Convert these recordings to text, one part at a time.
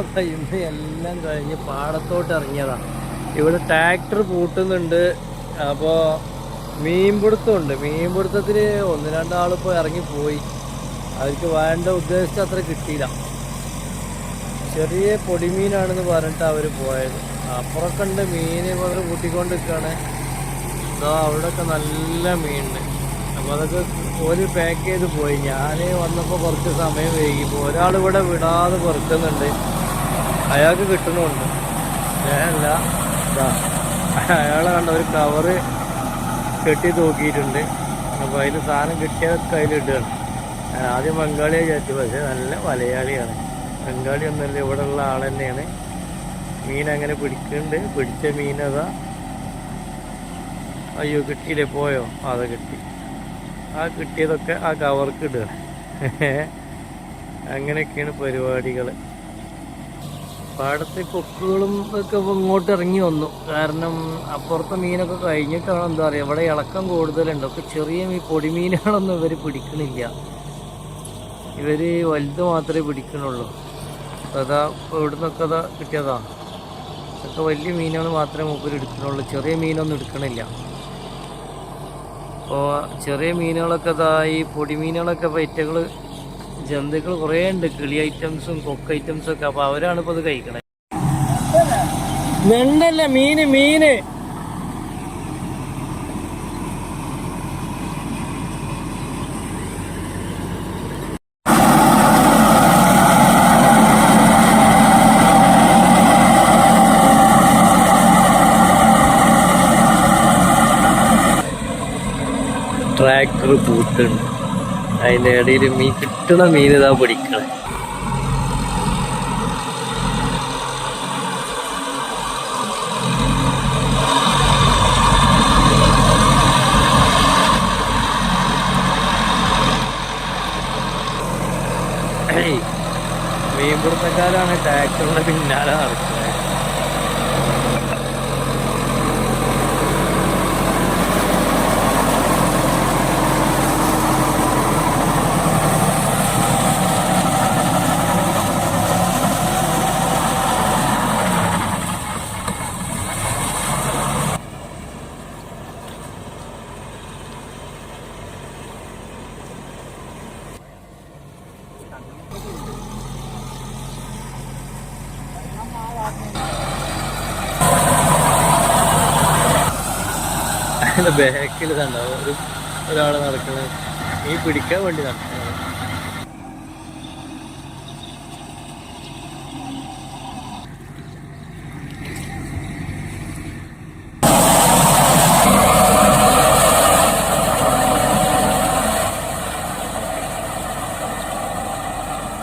അപ്പം ഇന്ന് എല്ലാം കഴിഞ്ഞ് പാടത്തോട്ട് ഇറങ്ങിയതാണ് ഇവിടെ ട്രാക്ടർ പൂട്ടുന്നുണ്ട്. അപ്പോൾ മീൻപിടുത്തമുണ്ട്. മീൻപിടുത്തത്തിൽ ഒന്ന് രണ്ടാളിപ്പോൾ ഇറങ്ങിപ്പോയി അവർക്ക് വേണ്ട ഉദ്ദേശിച്ച അത്ര കിട്ടിയില്ല. ചെറിയ പൊടിമീനാണെന്ന് പറഞ്ഞിട്ട് അവർ പോയത്. അപ്പുറമൊക്കെ ഉണ്ട് മീൻ അവർ കൂട്ടിക്കൊണ്ട് നിൽക്കുകയാണ് ഇതാ അവിടെയൊക്കെ നല്ല മീനുണ്ട്. അപ്പോൾ അതൊക്കെ ഒരു പാക്ക് ചെയ്ത് പോയി. ഞാൻ വന്നപ്പോൾ കുറച്ച് സമയം വൈകി. ഒരാൾ ഇവിടെ വിടാതെ പെറുക്കുന്നുണ്ട്. അയാൾക്ക് കിട്ടുന്നുണ്ട്. ഞാനല്ല. അയാളെ കണ്ട ഒരു കവറ് കെട്ടി തൂക്കിയിട്ടുണ്ട്. അപ്പോൾ അതിൽ സാധനം കിട്ടിയതൊക്കെ അതിലിടുകയാണ്. ഞാൻ ആദ്യം ബംഗാളിയെ വിചാരിച്ചു പക്ഷേ നല്ല മലയാളിയാണ്. ബംഗാളി ഒന്നല്ല ഇവിടെ ഉള്ള ആൾ തന്നെയാണ്. മീൻ അങ്ങനെ പിടിക്കുന്നുണ്ട്. പിടിച്ച മീനതാ അയ്യോ കിട്ടിയില്ലേ? പോയോ? അത് കിട്ടി. ആ കിട്ടിയതൊക്കെ ആ കവർക്ക് ഇടുക. അങ്ങനെയൊക്കെയാണ് പരിപാടികൾ പാടത്തെ കൊക്കുകളും ഒക്കെ ഇങ്ങോട്ട് ഇറങ്ങി വന്നു. കാരണം അപ്പുറത്തെ മീനൊക്കെ കഴിഞ്ഞിട്ടാണ് എന്താ പറയുക ഇവിടെ ഇളക്കം കൂടുതലുണ്ട്. ഒക്കെ ചെറിയ മീൻ പൊടിമീനുകളൊന്നും ഇവർ പിടിക്കണില്ല. ഇവർ വലുത് മാത്രമേ പിടിക്കണുള്ളൂ. അതാ ഇവിടുന്നൊക്കെ അതാ കിട്ടിയതാ. ഇതൊക്കെ വലിയ മീനുകൾ മാത്രമേ മൂപ്പര് എടുക്കണുള്ളൂ. ചെറിയ മീനൊന്നും എടുക്കണില്ല. അപ്പോൾ ചെറിയ മീനുകളൊക്കെ ഇതാ ഈ പൊടിമീനുകളൊക്കെ പൈറ്റകൾ ജന്തുക്കൾ കുറേ ഉണ്ട്. കിളി ഐറ്റംസും കൊക്ക് ഐറ്റംസും ഒക്കെ. അപ്പോൾ അവരാണ് ഇപ്പൊ ഇത് കഴിക്കണത് നെണ്ടല്ല മീന് മീന്. ട്രാക്ടർ പൂട്ടുണ്ട്. അതിന്റെ ഇടയിൽ മീൻ കിട്ടണ മീൻ ഇതാ പിടിക്കണേ. മീൻപിടുത്തക്കാരാണ് ട്രാക്ടറിന്റെ പിന്നാലെ നടക്കുന്നത് അതിന്റെ ബാക്കിൽ കണ്ടോ? ഒരു ഒരാൾ നടക്കുന്നത് ഈ പിടിക്കാൻ വേണ്ടി നടക്കുന്നത്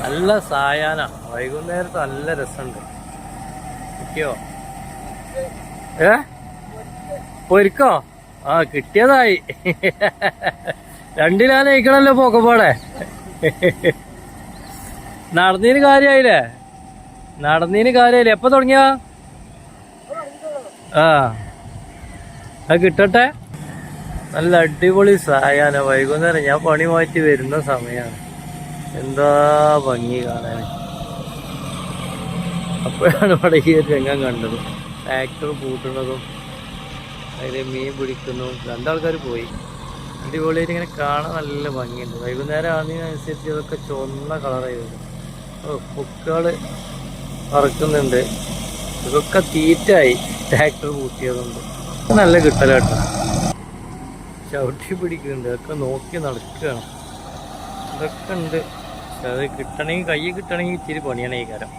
നല്ല സായാന വൈകുന്നേരത്ത് നല്ല രസമുണ്ട്. ഓക്കെയോ ഏ? പൊരിക്കോ ആ കിട്ടിയതായി. രണ്ടിലാനയിക്കണല്ലോ പോക്കപ്പാടെ നടന്നീന് കാര്യായില്ലേ? നടന്നീന് കാര്യായില്ലേ? എപ്പോ തുടങ്ങിയ? ആ. അത് കിട്ടട്ടെ? നല്ല അടിപൊളി സായാഹ്ന. വൈകുന്നേരം ഞാൻ പണി മാറ്റി വരുന്ന സമയമാണ് എന്താ ഭംഗി കാണാൻ. അപ്പോഴാണ് ഒരു രംഗം കണ്ടത്. ട്രാക്ടർ പൂട്ടുന്നതും അതിൽ മീൻ പിടിക്കുന്നു. രണ്ടാൾക്കാർ പോയി. അടിപൊളിയായിട്ട് ഇങ്ങനെ കാണാൻ നല്ല ഭംഗിയുണ്ട്. വൈകുന്നേരം ആകുന്നതിനനുസരിച്ച് ഇതൊക്കെ ചുവന്ന കളറായി വരും. ഓ കുക്കുകൾ പറക്കുന്നുണ്ട്. ഇതൊക്കെ തീറ്റായി ട്രാക്ടർ പൂട്ടിയതുകൊണ്ട് നല്ല കിട്ടലാട്ടോ ചവിട്ടി പിടിക്കുന്നുണ്ട്. അതൊക്കെ നോക്കി നടക്കുകയാണ്. ഇതൊക്കെ ഉണ്ട്. അത് കിട്ടണമെങ്കിൽ കൈ കിട്ടണമെങ്കിൽ ഇച്ചിരി പണിയാണ് ഈ കാരം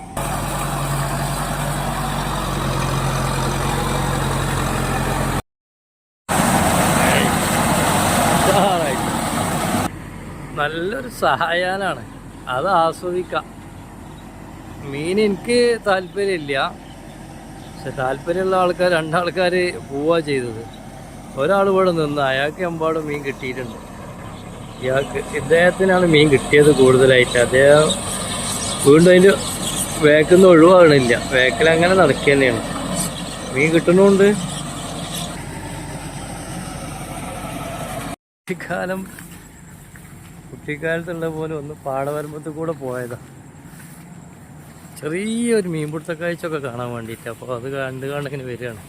നല്ലൊരു സഹായാനാണ് അത് ആസ്വദിക്കാം. മീൻ എനിക്ക് താല്പര്യമില്ല. പക്ഷെ താല്പര്യമുള്ള ആൾക്കാർ രണ്ടാൾക്കാർ പോവുക ചെയ്തത്. ഒരാൾ ഇവിടെ നിന്ന് അയാൾക്ക് എമ്പാടും മീൻ കിട്ടിയിട്ടുണ്ട്. ഇയാൾക്ക് ഇദ്ദേഹത്തിനാണ് മീൻ കിട്ടിയത് കൂടുതലായിട്ട്. അദ്ദേഹം വീണ്ടും അതിന്റെ വേക്കിൽ ഒഴിവാകണില്ല. വേക്കിൽ അങ്ങനെ നടക്കുക തന്നെയാണ് മീൻ കിട്ടുന്നുണ്ട്. കുട്ടിക്കാലം കുട്ടിക്കാലത്തുള്ള പോലെ ഒന്ന് പാടവരമ്പത്ത് കൂടെ പോയതാ. ചെറിയൊരു മീൻപിടുത്ത കാഴ്ചയൊക്കെ കാണാൻ വേണ്ടിയിട്ട്. അപ്പോൾ അത് കണ്ട് കണ്ടിങ്ങനെ വരികയാണ്?